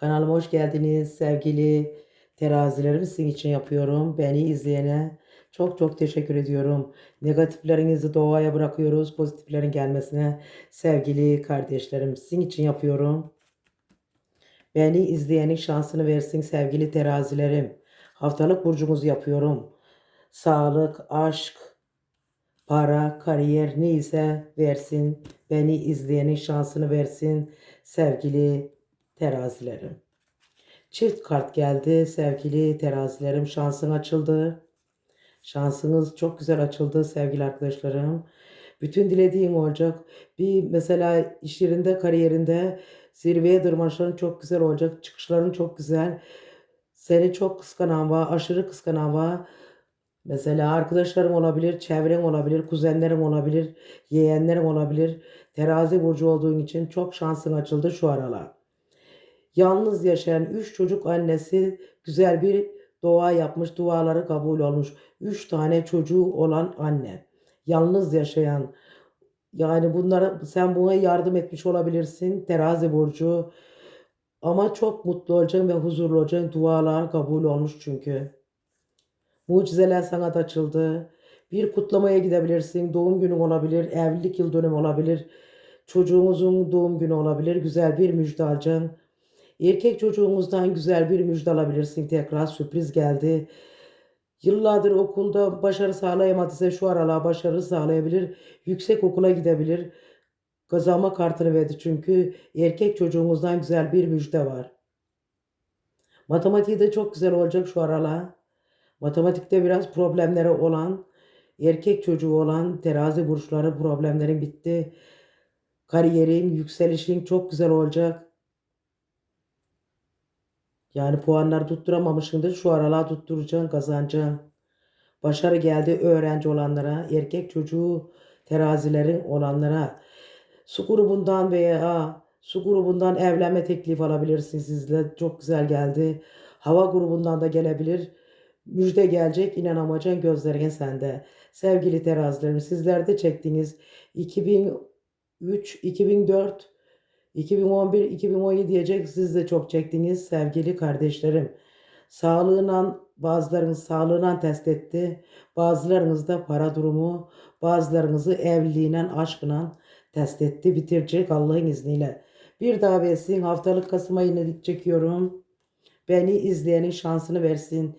Kanalıma hoş geldiniz sevgili terazilerim sizin için yapıyorum. Beni izleyene çok çok teşekkür ediyorum. Negatiflerinizi doğaya bırakıyoruz. Pozitiflerin gelmesine sevgili kardeşlerim sizin için yapıyorum. Beni izleyenin şansını versin sevgili terazilerim. Haftalık burcunuzu yapıyorum. Sağlık, aşk, para, kariyer neyse versin. Beni izleyenin şansını versin sevgili terazilerim. Çift kart geldi sevgili terazilerim. Şansın açıldı. Şansınız çok güzel açıldı sevgili arkadaşlarım. Bütün dilediğin olacak. Bir mesela iş yerinde, kariyerinde zirveye tırmanışların çok güzel olacak. Çıkışların çok güzel. Seni çok kıskanan var, aşırı kıskanan var. Mesela arkadaşlarım olabilir, çevrem olabilir, kuzenlerim olabilir, yeğenlerim olabilir. Terazi burcu olduğun için çok şansın açıldı şu aralar. Yalnız yaşayan üç çocuk annesi güzel bir dua yapmış, duaları kabul olmuş. Üç tane çocuğu olan anne. Yalnız yaşayan. Yani bunlara sen buna yardım etmiş olabilirsin. Terazi burcu. Ama çok mutlu olacaksın ve huzurlu olacaksın. Dualar kabul olmuş çünkü. Mucizeler sana da açıldı. Bir kutlamaya gidebilirsin. Doğum günün olabilir. Evlilik yıl dönümü olabilir. Çocuğunuzun doğum günü olabilir. Güzel bir müjde alacaksın. Erkek çocuğumuzdan güzel bir müjde alabilirsin. Tekrar sürpriz geldi. Yıllardır okulda başarı sağlayamadıysa şu aralar başarı sağlayabilir. Yüksek okula gidebilir. Kazanma kartını verdi çünkü erkek çocuğumuzdan güzel bir müjde var. Matematiği de çok güzel olacak şu aralar. Matematikte biraz problemleri olan, erkek çocuğu olan terazi burçları problemlerin bitti. Kariyerin, yükselişin çok güzel olacak. Yani puanlar tutturamamışsındır. Şu aralar tutturacaksın, kazanacaksın. Başarı geldi öğrenci olanlara, erkek çocuğu terazilerin olanlara. Su grubundan veya su grubundan evlenme teklifi alabilirsin sizle. Çok güzel geldi. Hava grubundan da gelebilir. Müjde gelecek inanamayacaksın gözlerin sende. Sevgili terazilerim sizler de çektiğiniz 2003, 2004, 2011, 2017 diyecek siz de çok çektiniz sevgili kardeşlerim. Sağlığından bazılarınız sağlığından test etti. Bazılarınız da para durumu, bazılarınızı evliliğiyle, aşkına test etti. Bitirecek Allah'ın izniyle. Bir daha versin. Haftalık Kasım ayını çekiyorum. Beni izleyenin şansını versin.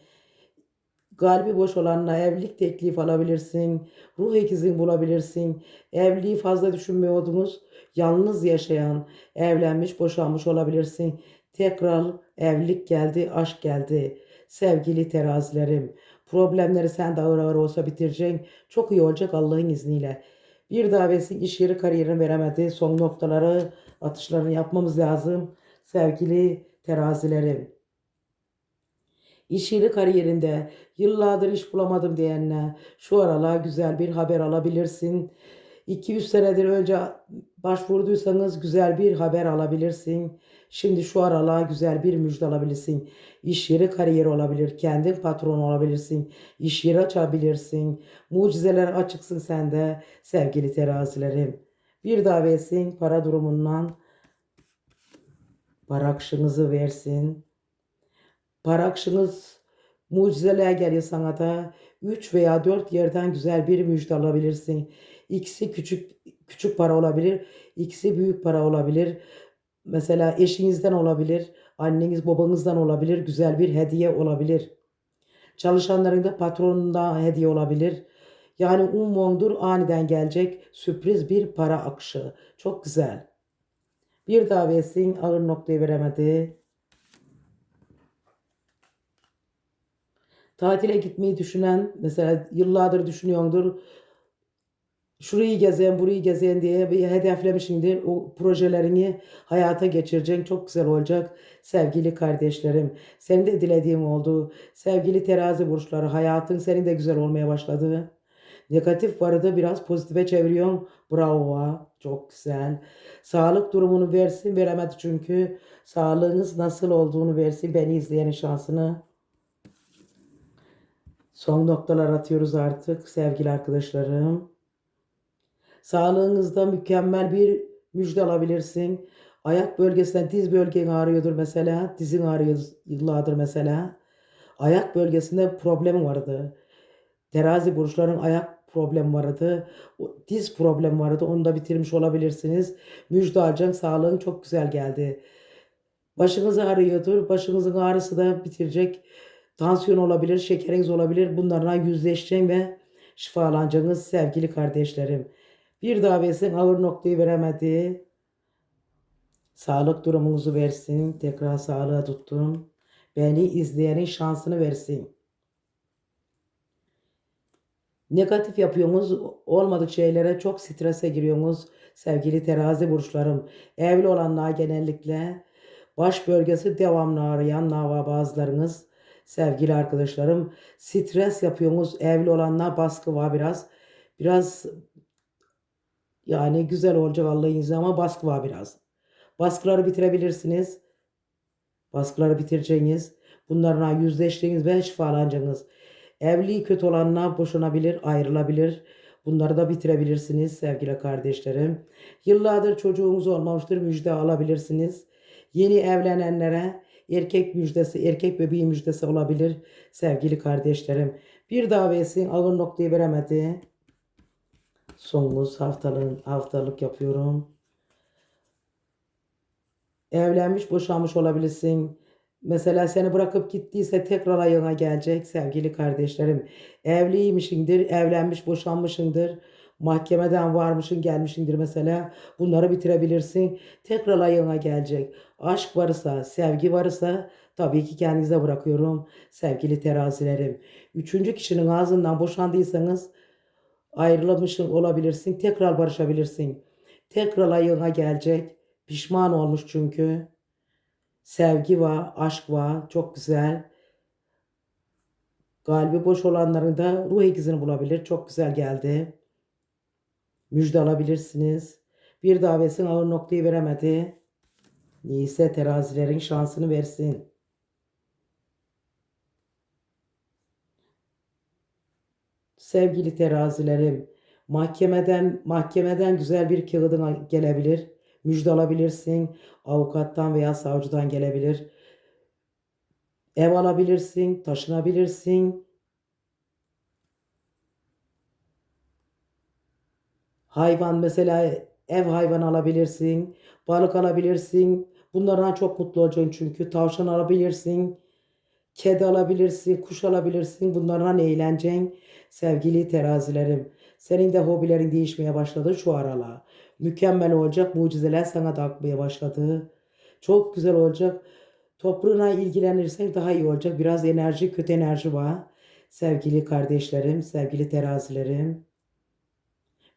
Kalbi boş olanla evlilik teklif alabilirsin. Ruh ikizin bulabilirsin. Evliliği fazla düşünmüyordunuz. Yalnız yaşayan, evlenmiş, boşanmış olabilirsin. Tekrar evlilik geldi, aşk geldi. Sevgili terazilerim, problemleri sen de ağır ağır olsa bitireceksin. Çok iyi olacak Allah'ın izniyle. Bir davetsin iş yeri kariyerini veremedi. Son noktaları, atışlarını yapmamız lazım. Sevgili terazilerim. İş yeri kariyerinde yıllardır iş bulamadım diyenler şu aralar güzel bir haber alabilirsin. 200 senedir önce başvurduysanız güzel bir haber alabilirsin. Şimdi şu aralar güzel bir müjde alabilirsin. İş yeri kariyeri olabilir. Kendin patron olabilirsin. İş yeri açabilirsin. Mucizeler açıksın sende sevgili terazilerim. Bir davetsin para durumundan para akışınızı versin. Para akışınız mucizeler geliyor sana da. 3 veya 4 yerden güzel bir müjde alabilirsin. İkisi küçük küçük para olabilir. ikisi büyük para olabilir. Mesela eşinizden olabilir. Anneniz babanızdan olabilir. Güzel bir hediye olabilir. Çalışanların da patronundan hediye olabilir. Yani ummondur aniden gelecek sürpriz bir para akışı. Çok güzel. Bir daha versin ağır noktayı veremedi. Tatile gitmeyi düşünen mesela yıllardır düşünüyordur. Şurayı gezen, burayı gezen diye bir hedeflemişsindir. O projelerini hayata geçireceksin. Çok güzel olacak sevgili kardeşlerim. Senin de dilediğim oldu. Sevgili terazi burçları hayatın senin de güzel olmaya başladı. Negatif vardı biraz pozitife çeviriyorsun. Bravo. Çok güzel. Sağlık durumunu versin. Veremedi çünkü. Sağlığınız nasıl olduğunu versin. Beni izleyenin şansını. Son noktalar atıyoruz artık sevgili arkadaşlarım. Sağlığınızda mükemmel bir müjde alabilirsin. Ayak bölgesinden diz bölgen ağrıyordur mesela. Dizin ağrıyor yıllardır mesela. Ayak bölgesinde problemin vardı. Terazi burçların ayak problemi vardı. Diz problemi vardı. Onu da bitirmiş olabilirsiniz. Müjde alacaksın. Sağlığın çok güzel geldi. Başınız ağrıyordur. Başınızın ağrısı da bitirecek. Tansiyon olabilir, şekeriniz olabilir. Bunlarla yüzleşeceksin ve şifalanacaksınız sevgili kardeşlerim. Bir davetsin ağır noktayı veremedi. Sağlık durumunuzu versin. Tekrar sağlığa tuttum. Beni izleyenin şansını versin. Negatif yapıyorsunuz. Olmadık şeylere çok strese giriyorsunuz. Sevgili terazi burçlarım. Evli olanlar genellikle baş bölgesi devamlı ağrıyan nava bazılarınız. Sevgili arkadaşlarım. Stres yapıyorsunuz. Evli olanlar baskı var biraz. Biraz yani güzel olacak Allah'ın izniyle ama baskı var biraz. Baskıları bitirebilirsiniz. Baskıları bitireceğiniz. Bunlarla yüzleştiğiniz ve şifalanacaksınız. Evliliği kötü olanlar boşanabilir, ayrılabilir. Bunları da bitirebilirsiniz sevgili kardeşlerim. Yıllardır çocuğunuz olmamıştır, müjde alabilirsiniz. Yeni evlenenlere erkek müjdesi, erkek bebeği müjdesi olabilir sevgili kardeşlerim. Bir davetsin ağır noktayı veremedi. Sonumuz haftalığın, haftalık yapıyorum. Evlenmiş, boşanmış olabilirsin. Mesela seni bırakıp gittiyse tekrar ayağına gelecek sevgili kardeşlerim. Evliymişindir, evlenmiş, boşanmışındır. Mahkemeden varmışın, gelmişindir mesela. Bunları bitirebilirsin. Tekrar ayağına gelecek. Aşk varsa, sevgi varsa tabii ki kendinize bırakıyorum sevgili terazilerim. Üçüncü kişinin ağzından boşandıysanız ayrılmışın olabilirsin. Tekrar barışabilirsin. Tekrar ayağına gelecek. Pişman olmuş çünkü. Sevgi var, aşk var. Çok güzel. Kalbi boş olanların da ruh ikizini bulabilir. Çok güzel geldi. Müjde alabilirsiniz. Bir davetsin ağır noktayı veremedi. Neyse terazilerin şansını versin. Sevgili terazilerim, mahkemeden mahkemeden güzel bir kağıdın gelebilir. Müjde alabilirsin. Avukattan veya savcıdan gelebilir. Ev alabilirsin, taşınabilirsin. Hayvan mesela ev hayvan alabilirsin. Balık alabilirsin. Bunlardan çok mutlu olacaksın çünkü. Tavşan alabilirsin. Kedi alabilirsin, kuş alabilirsin. Bunlardan eğleneceksin. Sevgili terazilerim. Senin de hobilerin değişmeye başladı şu aralar. Mükemmel olacak. Mucizeler sana da akmaya başladı. Çok güzel olacak. Toprağına ilgilenirsen daha iyi olacak. Biraz enerji, kötü enerji var. Sevgili kardeşlerim, sevgili terazilerim.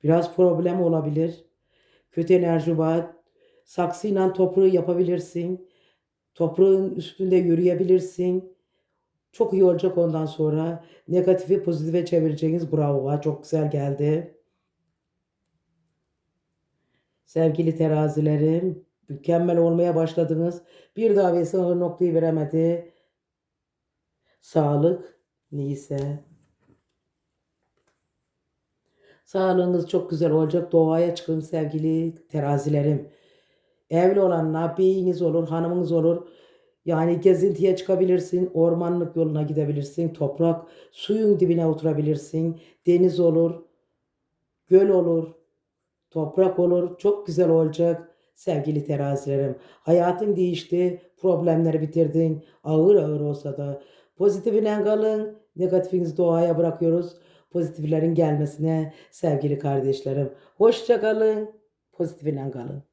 Biraz problem olabilir. Kötü enerji var. Saksıyla toprağı yapabilirsin. Toprağın üstünde yürüyebilirsin. Çok iyi olacak ondan sonra. Negatifi pozitife çevireceğiniz bravo var. Çok güzel geldi. Sevgili terazilerim, mükemmel olmaya başladınız. Bir davesi ağır noktayı veremedi. Sağlık neyse. Sağlığınız çok güzel olacak. Doğaya çıkın sevgili terazilerim. Evli olanlar beyiniz olur, hanımınız olur. Yani gezintiye çıkabilirsin, ormanlık yoluna gidebilirsin, toprak, suyun dibine oturabilirsin, deniz olur, göl olur, toprak olur. Çok güzel olacak sevgili terazilerim. Hayatın değişti, problemleri bitirdin. Ağır ağır olsa da pozitifine kalın, negatifinizi doğaya bırakıyoruz. Pozitiflerin gelmesine sevgili kardeşlerim. Hoşça kalın, kalın.